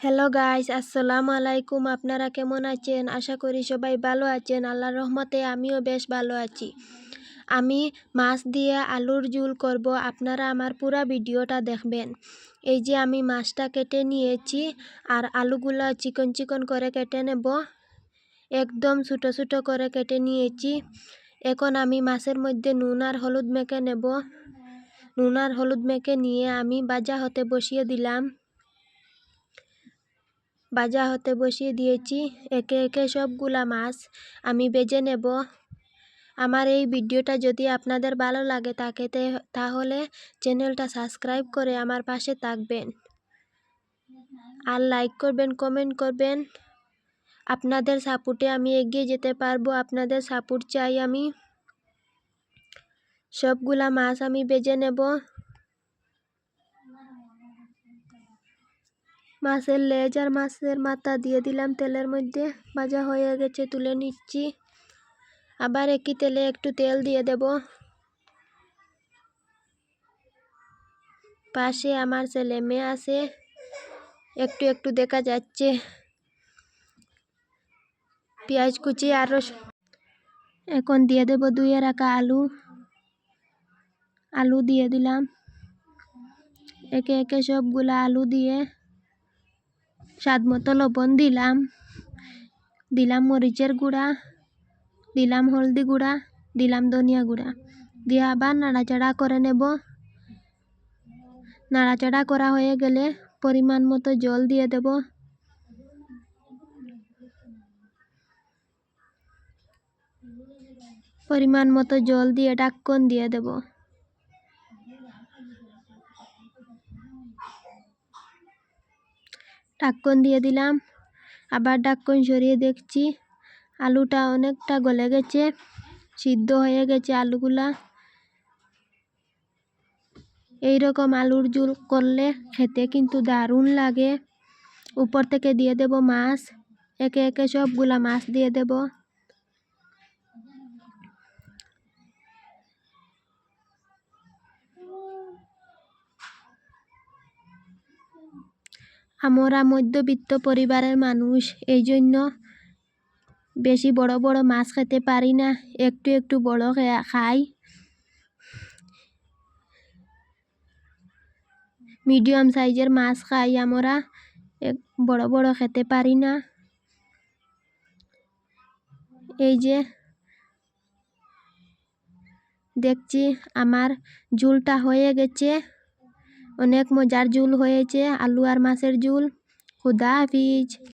Hello guys আসসালামু আলাইকুম আপনারা কেমন আছেন আশা করি সবাই ভালো আছেন আল্লাহর রহমতে আমিও বেশ ভালো আছি। আমি মাছ দিয়ে আলুর ঝুল করব। আপনারা আমার পুরা ভিডিওটা দেখবেন। এই যে আমি মাছটা কেটে নিয়েছি আর আলুগুলো চিকন চিকন করে কেটে নেব। একদম ছোটো ছোটো করে কেটে নিয়েছি। এখন আমি মাছের মধ্যে নুন আর হলুদ মেখে নেব। নুন আর হলুদ মেখে নিয়ে আমি বাজা হতে বসিয়ে দিলাম। ভাজা হতে বসিয়ে দিয়েছি। একে একে সবগুলা মাছ আমি বেজে নেব। আমার এই ভিডিওটা যদি আপনাদের ভালো লাগে তাকে তাহলে চ্যানেলটা সাবস্ক্রাইব করে আমার পাশে থাকবেন। আর লাইক করবেন কমেন্ট করবেন। আপনাদের সাপোর্টে আমি এগিয়ে যেতে পারব, আপনাদের সাপোর্ট চাই আমি। সবগুলা মাছ আমি বেজে নেব। মাছের লেজ আর মাছের মাথা দিয়ে দিলাম তেলের মধ্যে। ভাজা হয়ে গেছে, তুলে নিচ্ছি। আবার একই তেলে একটু তেল দিয়ে দেব। পাশে আমার ছেলে মেয়ে আছে। একটু একটু দেখা যাচ্ছে। পেঁয়াজ কুচি আরও এখন দিয়ে দেব দুইয়ে রাখা আলু। আলু দিয়ে দিলাম। একে একে সবগুলা আলু দিয়ে স্বাদ মতো লবণ দিলাম। দিলাম মরিচের গুঁড়া, দিলাম হলদি গুঁড়া, দিলাম ধনিয়া গুঁড়া। দিয়ে আবার নাড়াচাড়া করে নেব। নাড়াচাড়া করা হয়ে গেলে পরিমাণ মতো জল দিয়ে দেব। পরিমাণ মতো জল দিয়ে ডাক্কন দিয়ে দেব। ঢাক্কন দিয়ে দিলাম। আবার ঢাক্কন সরিয়ে দেখছি। আলুটা অনেকটা গলে গেছে, সিদ্ধ হয়ে গেছে আলুগুলা। এই রকম আলুর ঝুল করলে খেতে কিন্তু দারুণ লাগে। উপর থেকে দিয়ে দেব মাছ, একে একে সবগুলা মাছ দিয়ে দেব। আমরা মধ্যবিত্ত পরিবারের মানুষ এই জন্য বেশি বড় বড় মাছ খেতে পারি না, একটু একটু বড় খাই। মিডিয়াম সাইজের মাছ খাই আমরা বড় বড় খেতে পারি না। এই যে দেখছি আমার ঝুলটা হয়ে গেছে। অনেক মজার ঝুল হয়েছে আলু আর মাছের ঝুল খুদা হাফিজ।